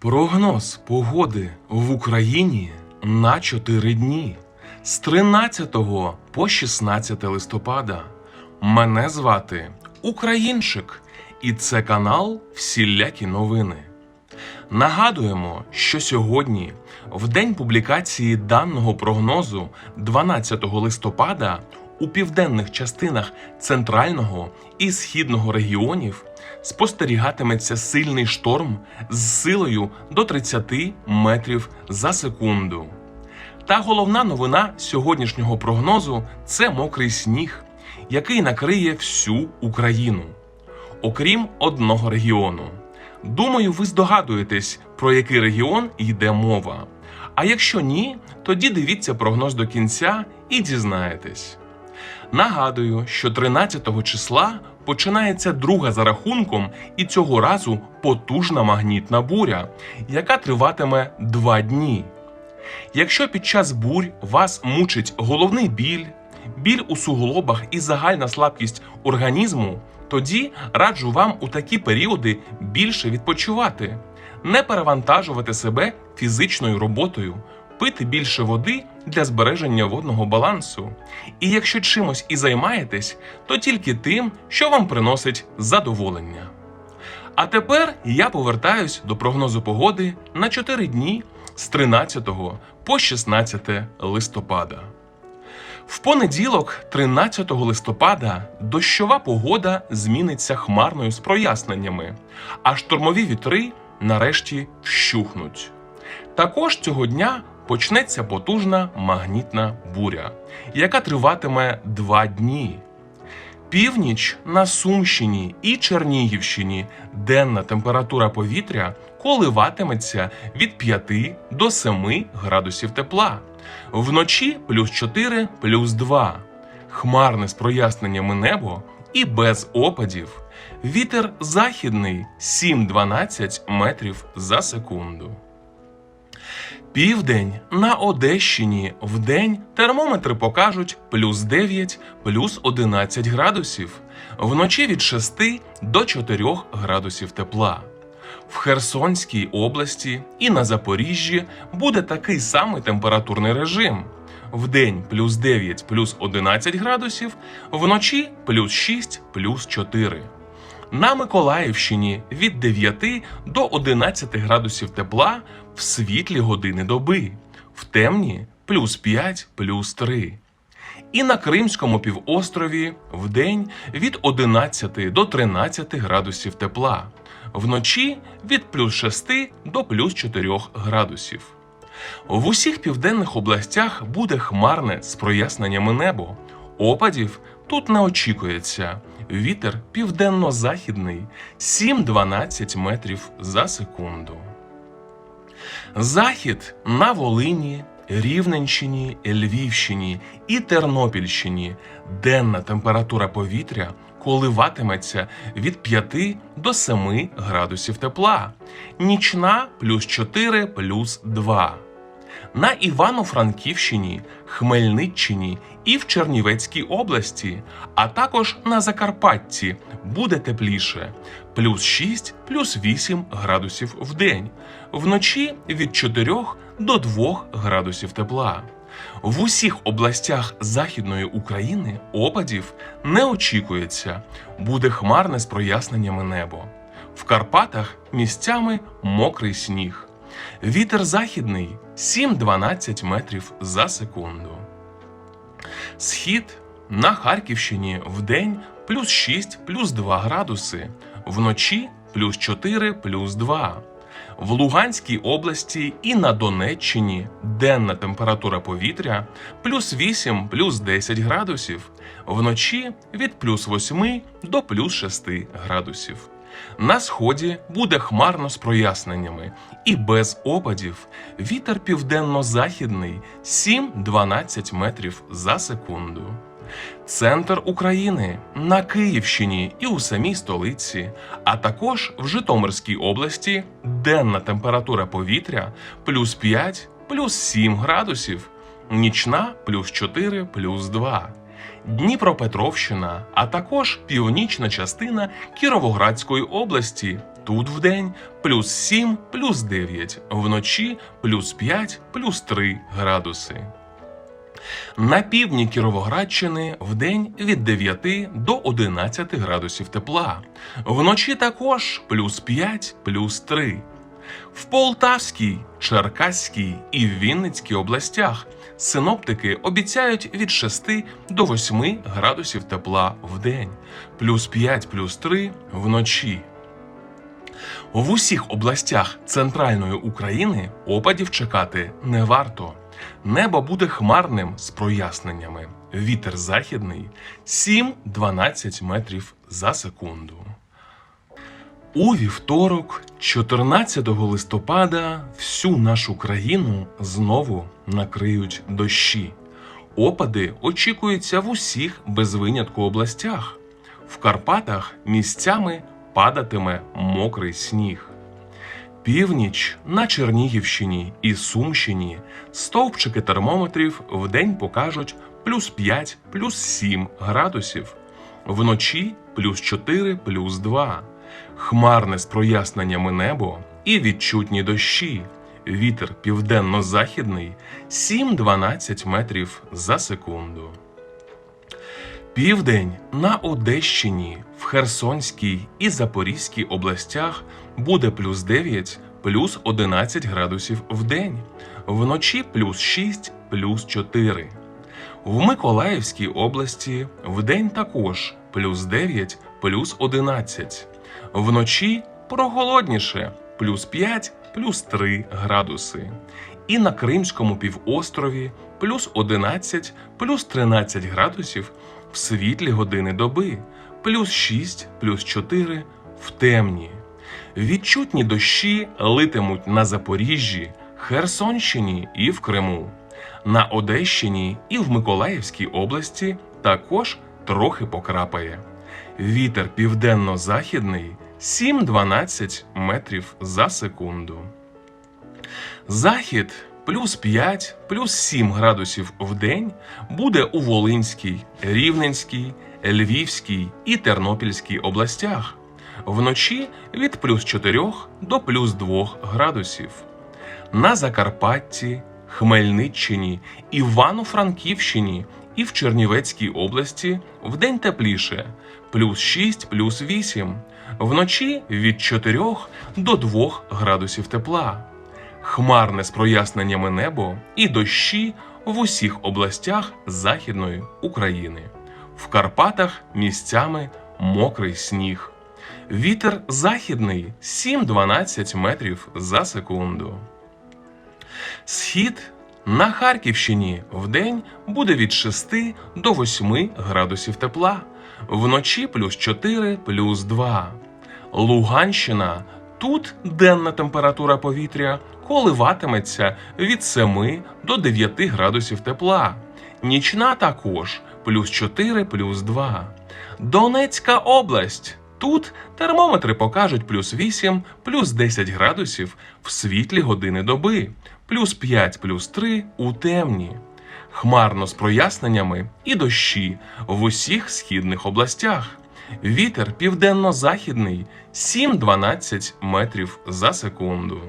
Прогноз погоди в Україні на 4 дні з 13 по 16 листопада. Мене звати Українчик, і це канал Всілякі новини. Нагадуємо, що сьогодні, в день публікації даного прогнозу, 12 листопада, у південних частинах центрального і східного регіонів спостерігатиметься сильний шторм з силою до 30 метрів за секунду. Та головна новина сьогоднішнього прогнозу це мокрий сніг, який накриє всю Україну, окрім одного регіону. Думаю, ви здогадуєтесь, про який регіон йде мова. А якщо ні, тоді дивіться прогноз до кінця і дізнаєтесь. Нагадую, що 13 числа починається друга за рахунком і цього разу потужна магнітна буря, яка триватиме два дні. Якщо під час бурь вас мучить головний біль, біль у суглобах і загальна слабкість організму, тоді раджу вам у такі періоди більше відпочивати, не перевантажувати себе фізичною роботою, пити більше води для збереження водного балансу. І якщо чимось і займаєтесь, то тільки тим, що вам приносить задоволення. А тепер я повертаюсь до прогнозу погоди на 4 дні з 13 по 16 листопада. В понеділок, 13 листопада, дощова погода зміниться хмарною з проясненнями, а штормові вітри нарешті вщухнуть. Також цього дня почнеться потужна магнітна буря, яка триватиме два дні. Північ на Сумщині і Чернігівщині денна температура повітря коливатиметься від 5 до 7 градусів тепла. Вночі плюс 4, плюс 2. Хмарне з проясненнями небо і без опадів. Вітер західний 7-12 метрів за секунду. Південь на Одещині вдень термометри покажуть плюс 9, плюс 11 градусів, вночі від 6 до 4 градусів тепла. В Херсонській області і на Запоріжжі буде такий самий температурний режим. Вдень плюс 9, плюс 11 градусів, вночі плюс 6, плюс 4. На Миколаївщині від 9 до 11 градусів тепла в світлі години доби, в темні плюс 5, плюс 3. І на Кримському півострові вдень від 11 до 13 градусів тепла, вночі від плюс 6 до плюс 4 градусів. В усіх південних областях буде хмарне з проясненнями небо. Опадів тут не очікується. Вітер південно-західний 7-12 метрів за секунду. Захід на Волині, Рівненщині, Львівщині і Тернопільщині денна температура повітря коливатиметься від 5 до 7 градусів тепла, нічна плюс 4 плюс 2. На Івано-Франківщині, Хмельниччині і в Чернівецькій області, а також на Закарпатті буде тепліше плюс 6, плюс 8 градусів в день, вночі від 4 до 2 градусів тепла. В усіх областях Західної України опадів не очікується, буде хмарне з проясненнями небо. В Карпатах місцями мокрий сніг. Вітер західний 7-12 метрів за секунду. Схід на Харківщині вдень плюс 6 плюс 2 градуси, вночі плюс 4 плюс 2. В Луганській області і на Донеччині денна температура повітря плюс 8 плюс 10 градусів, вночі від плюс 8 до плюс 6 градусів. На сході буде хмарно з проясненнями і без опадів. Вітер південно-західний 7-12 метрів за секунду. Центр України на Київщині і у самій столиці, а також в Житомирській області денна температура повітря плюс 5, плюс 7 градусів, нічна плюс 4, плюс 2. Дніпропетровщина, а також північна частина Кіровоградської області. Тут вдень плюс 7, плюс 9, вночі плюс 5, плюс 3 градуси. На півдні Кіровоградщини вдень від 9 до 11 градусів тепла. Вночі також плюс 5, плюс 3. В Полтавській, Черкаській і Вінницькій областях синоптики обіцяють від 6 до 8 градусів тепла в день, плюс 5, плюс 3 вночі. В усіх областях центральної України опадів чекати не варто. Небо буде хмарним з проясненнями. Вітер західний 7-12 метрів за секунду. У вівторок, 14 листопада, всю нашу країну знову накриють дощі. Опади очікуються в усіх без винятку областях. В Карпатах місцями падатиме мокрий сніг. Північ на Чернігівщині і Сумщині стовпчики термометрів вдень покажуть плюс 5, плюс 7 градусів, вночі плюс 4, плюс 2. Хмарне з проясненнями небо і відчутні дощі. Вітер південно-західний 7-12 метрів за секунду. Південь на Одещині, в Херсонській і Запорізькій областях буде плюс 9, плюс 11 градусів в день, вночі плюс 6, плюс 4. В Миколаївській області вдень також плюс 9, плюс 11. Вночі прохолодніше плюс 5, плюс 3 градуси. І на Кримському півострові плюс 11, плюс 13 градусів в світлі години доби, плюс 6, плюс 4 в темні. Відчутні дощі литимуть на Запоріжжі, Херсонщині і в Криму. На Одещині і в Миколаївській області також трохи покрапає. Вітер південно-західний 7-12 метрів за секунду. Захід плюс 5, плюс 7 градусів в день буде у Волинській, Рівненській, Львівській і Тернопільській областях. Вночі від плюс 4 до плюс 2 градусів. На Закарпатті, Хмельниччині, Івано-Франківщині і в Чернівецькій області вдень тепліше плюс 6, плюс 8. Вночі від 4 до 2 градусів тепла. Хмарне з проясненнями небо і дощі в усіх областях Західної України. В Карпатах місцями мокрий сніг. Вітер західний 7-12 метрів за секунду. Схід на Харківщині вдень буде від 6 до 8 градусів тепла, вночі плюс 4, плюс 2. Луганщина тут денна температура повітря коливатиметься від 7 до 9 градусів тепла. Нічна також плюс 4, плюс 2. Донецька область. Тут термометри покажуть плюс 8, плюс 10 градусів в світлі години доби, плюс 5, плюс 3 у темні. Хмарно з проясненнями і дощі в усіх східних областях. Вітер південно-західний 7-12 метрів за секунду.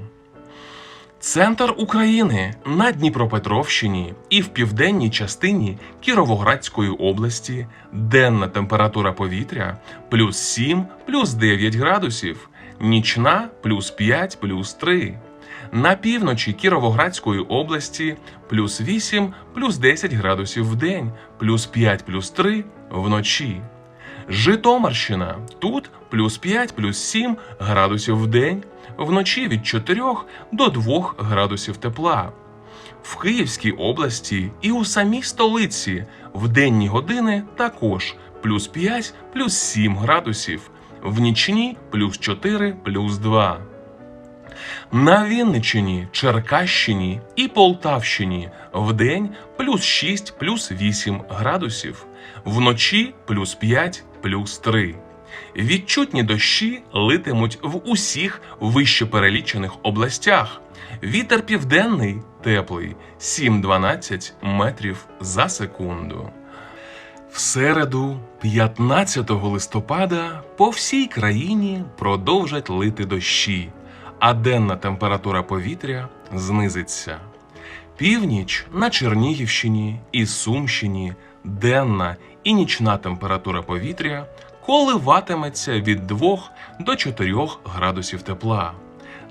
Центр України на Дніпропетровщині і в південній частині Кіровоградської області денна температура повітря плюс 7, плюс 9 градусів, нічна плюс 5, плюс 3. На півночі Кіровоградської області плюс 8, плюс 10 градусів в день, плюс 5, плюс 3 вночі. Житомирщина тут плюс 5, плюс 7 градусів в день, вночі від 4 до 2 градусів тепла. В Київській області і у самій столиці в денні години також плюс 5, плюс 7 градусів, в нічні плюс 4, плюс 2. На Вінниччині, Черкащині і Полтавщині вдень плюс 6, плюс 8 градусів, вночі плюс 5, плюс 3. Відчутні дощі литимуть в усіх вище перелічених областях. Вітер південний теплий 7-12 метрів за секунду. В середу, 15 листопада, по всій країні продовжать лити дощі, а денна температура повітря знизиться. Північ на Чернігівщині і Сумщині денна і нічна температура повітря коливатиметься від 2 до 4 градусів тепла.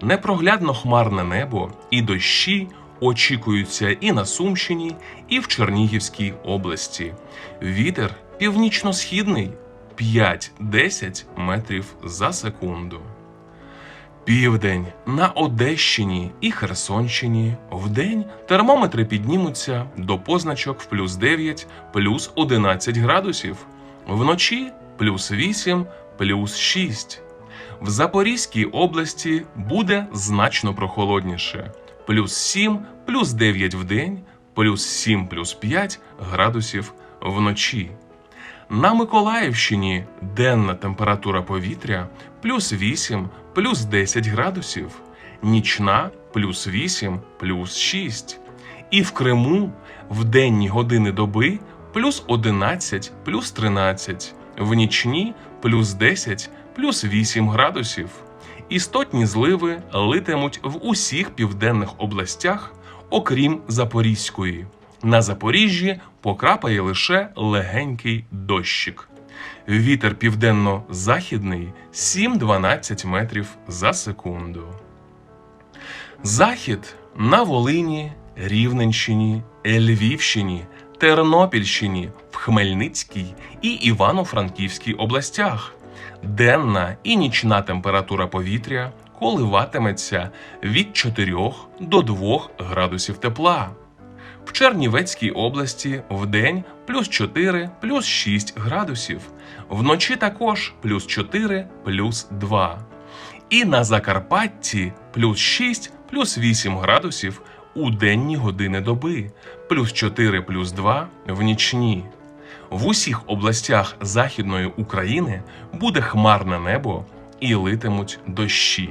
Непроглядно хмарне небо і дощі очікуються і на Сумщині, і в Чернігівській області. Вітер північно-східний 5-10 метрів за секунду. Південь на Одещині і Херсонщині вдень термометри піднімуться до позначок в плюс 9, плюс 11 градусів, вночі плюс 8, плюс 6. В Запорізькій області буде значно прохолодніше плюс 7, плюс 9 в день, плюс 7, плюс 5 градусів вночі. На Миколаївщині денна температура повітря плюс 8, плюс 10 градусів, нічна плюс 8, плюс 6. І в Криму в денні години доби плюс 11, плюс 13, в нічні плюс 10, плюс 8 градусів. Істотні зливи литимуть в усіх південних областях, окрім Запорізької. На Запоріжжі покрапає лише легенький дощик. Вітер південно-західний 7-12 метрів за секунду. Захід на Волині, Рівненщині, Львівщині, Тернопільщині, в Хмельницькій і Івано-Франківській областях. Денна і нічна температура повітря коливатиметься від 4 до 2 градусів тепла. В Чернівецькій області вдень плюс 4, плюс 6 градусів, вночі також плюс 4, плюс 2. І на Закарпатті плюс 6, плюс 8 градусів у денні години доби, плюс 4, плюс 2 в нічні. В усіх областях Західної України буде хмарне небо і литимуть дощі.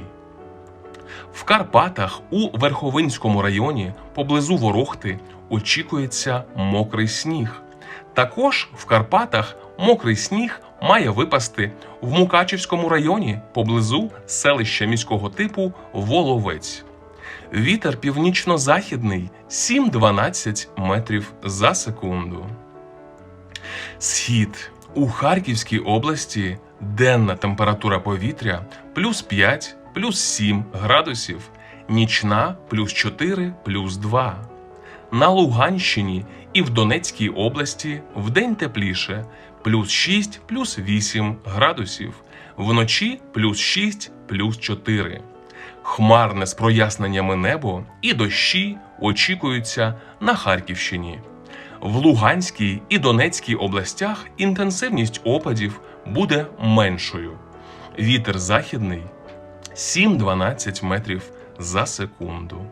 В Карпатах у Верховинському районі поблизу Ворохти очікується мокрий сніг. Також в Карпатах мокрий сніг має випасти в Мукачівському районі поблизу селища міського типу Воловець. Вітер північно-західний 7-12 метрів за секунду. Схід у Харківській області денна температура повітря плюс 5, плюс 7 градусів, нічна плюс 4, плюс 2. На Луганщині і в Донецькій області вдень тепліше плюс 6, плюс 8 градусів, вночі плюс 6, плюс 4. Хмарне з проясненнями небо і дощі очікуються на Харківщині. В Луганській і Донецькій областях інтенсивність опадів буде меншою. Вітер західний 7-12 метрів за секунду.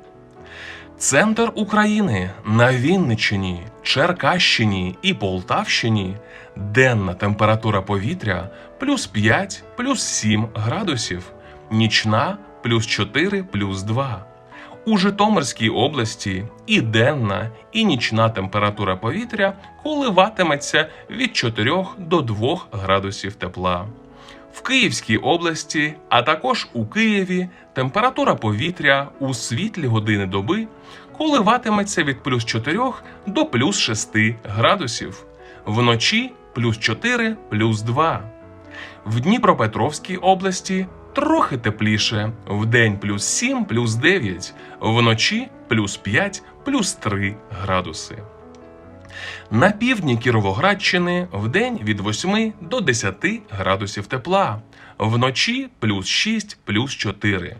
Центр України на Вінниччині, Черкащині і Полтавщині денна температура повітря плюс 5, плюс 7 градусів, нічна плюс 4, плюс 2. У Житомирській області і денна, і нічна температура повітря коливатиметься від 4 до 2 градусів тепла. В Київській області, а також у Києві, температура повітря у світлі години доби коливатиметься від плюс 4 до плюс 6 градусів, вночі плюс 4, плюс 2. В Дніпропетровській області трохи тепліше, вдень плюс 7, плюс 9, вночі плюс 5, плюс 3 градуси. На півдні Кіровоградщини вдень від 8 до 10 градусів тепла, вночі плюс 6, плюс 4.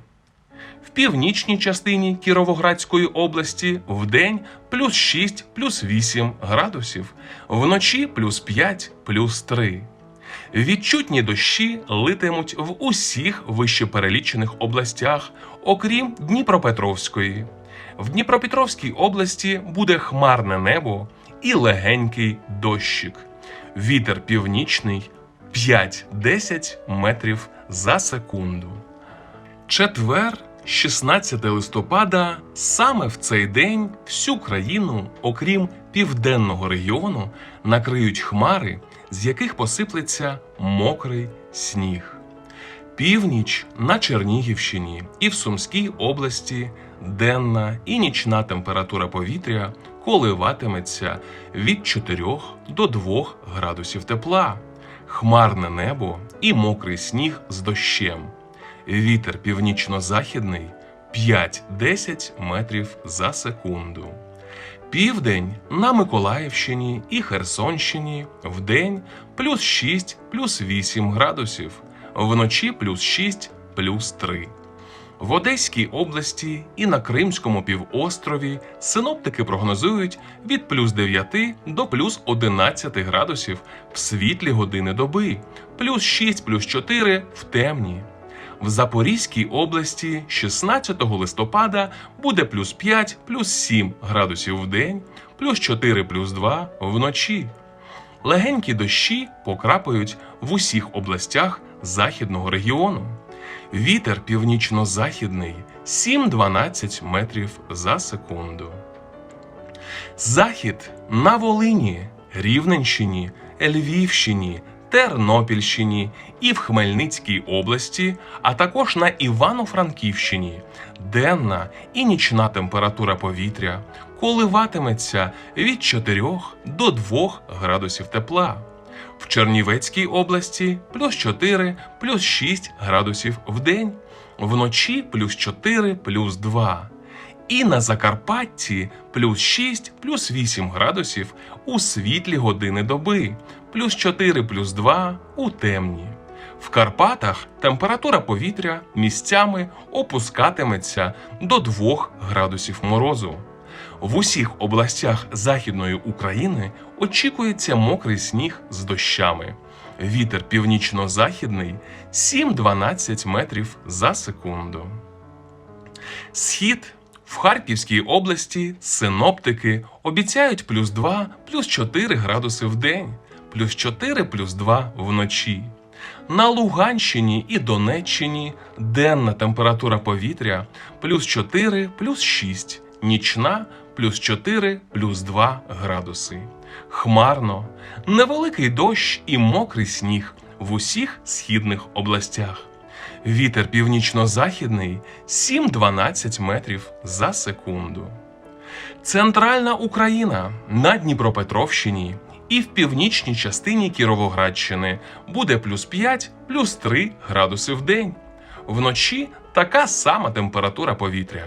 В північній частині Кіровоградської області вдень плюс 6, плюс 8 градусів, вночі плюс 5, плюс 3. Відчутні дощі литимуть в усіх вищеперелічених областях, окрім Дніпропетровської. В Дніпропетровській області буде хмарне небо і легенький дощик. Вітер північний 5-10 метрів за секунду. Четвер, 16 листопада, саме в цей день всю країну, окрім південного регіону накриють хмари, з яких посиплеться мокрий сніг. Північ на Чернігівщині і в Сумській області денна і нічна температура повітря коливатиметься від 4 до 2 градусів тепла, хмарне небо і мокрий сніг з дощем. Вітер північно-західний 5-10 метрів за секунду. Південь на Миколаївщині і Херсонщині вдень плюс 6 плюс 8 градусів, вночі плюс 6 плюс 3. В Одеській області і на Кримському півострові синоптики прогнозують від плюс 9 до плюс 11 градусів в світлі години доби, плюс 6 плюс 4 в темні. В Запорізькій області 16 листопада буде плюс 5 плюс 7 градусів в день, плюс 4 плюс 2 вночі. Легенькі дощі покрапають в усіх областях західного регіону. Вітер північно-західний 7-12 метрів за секунду. Захід на Волині, Рівненщині, Львівщині, Тернопільщині і в Хмельницькій області, а також на Івано-Франківщині. Денна і нічна температура повітря коливатиметься від 4 до 2 градусів тепла. В Чернівецькій області плюс 4 плюс 6 градусів в день, вночі плюс 4 плюс 2. І на Закарпатті плюс 6 плюс 8 градусів у світлі години доби, плюс 4 плюс 2 у темні. В Карпатах температура повітря місцями опускатиметься до 2 градусів морозу. В усіх областях Західної України очікується мокрий сніг з дощами. Вітер північно-західний 7-12 метрів за секунду. Схід в Харківській області синоптики обіцяють плюс 2, плюс 4 градуси в день, плюс 4 плюс 2 вночі. На Луганщині і Донеччині денна температура повітря плюс 4 плюс 6, нічна плюс 4 плюс 2 градуси. Хмарно, невеликий дощ і мокрий сніг в усіх східних областях. Вітер північно-західний 7-12 метрів за секунду. Центральна Україна на Дніпропетровщині і в північній частині Кіровоградщини буде плюс 5 плюс 3 градуси в день. Вночі така сама температура повітря.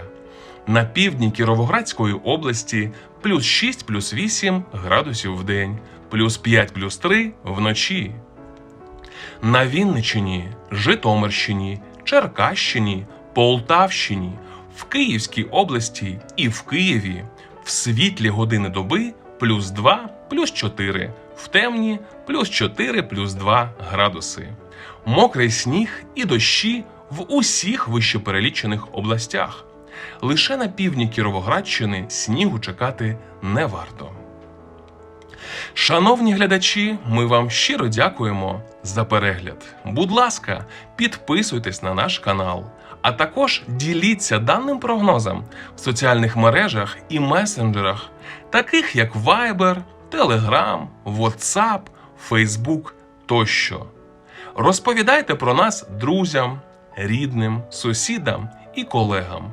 На півдні Кіровоградської області плюс 6 плюс 8 градусів в день, плюс 5 плюс 3 вночі. На Вінниччині, Житомирщині, Черкащині, Полтавщині, в Київській області і в Києві в світлі години доби плюс 2 плюс 4, в темні плюс 4 плюс 2 градуси. Мокрий сніг і дощі в усіх вищеперелічених областях. Лише на півдні Кіровоградщини снігу чекати не варто. Шановні глядачі, ми вам щиро дякуємо за перегляд. Будь ласка, підписуйтесь на наш канал, а також діліться даним прогнозом в соціальних мережах і месенджерах, таких як Viber, Telegram, WhatsApp, Facebook тощо. Розповідайте про нас друзям, рідним, сусідам і колегам.